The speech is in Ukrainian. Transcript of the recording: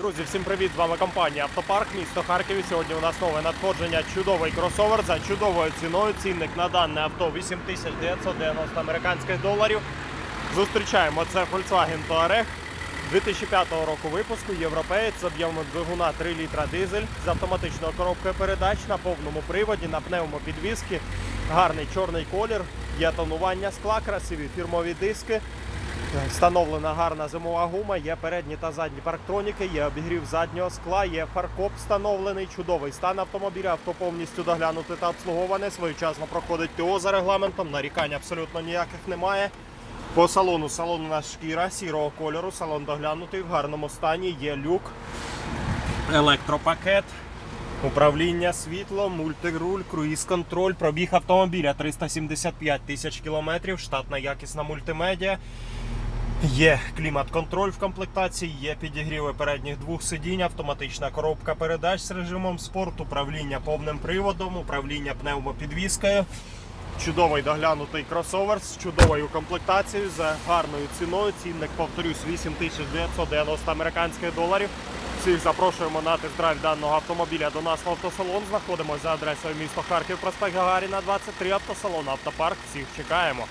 Друзі, всім привіт! З вами компанія Автопарк, місто Харків. Сьогодні у нас нове надходження. Чудовий кросовер за чудовою ціною. Цінник на дане авто 8990 американських доларів. Зустрічаємо це Volkswagen Touareg 2005 року випуску. Європеєць з об'ємом двигуна 3 літра дизель з автоматичною коробкою передач на повному приводі, на пневмопідвіски. Гарний чорний колір, є тонування скла, красиві фірмові диски. Встановлена гарна зимова гума, є передні та задні парктроніки, є обігрів заднього скла, є фаркоп встановлений, чудовий стан автомобіля, авто повністю доглянуте та обслуговане. Своєчасно проходить ТО за регламентом, нарікань абсолютно ніяких немає. По салону салон у нас шкіра сірого кольору, салон доглянутий в гарному стані, є люк, електропакет. Управління світлом, мультируль, круїз-контроль, пробіг автомобіля 375 тисяч кілометрів, штатна якісна мультимедіа. Є клімат-контроль в комплектації, є підігріви передніх двох сидінь, автоматична коробка передач з режимом спорт, управління повним приводом, управління пневмопідвіскою. Чудовий доглянутий кросовер з чудовою комплектацією за гарною ціною. Цінник, повторюсь, 8990 американських доларів. Всіх запрошуємо на тест-драйв даного автомобіля до нас в автосалон. Знаходимося за адресою місто Харків, проспект Гагаріна, 23 автосалон Автопарк. Всіх чекаємо.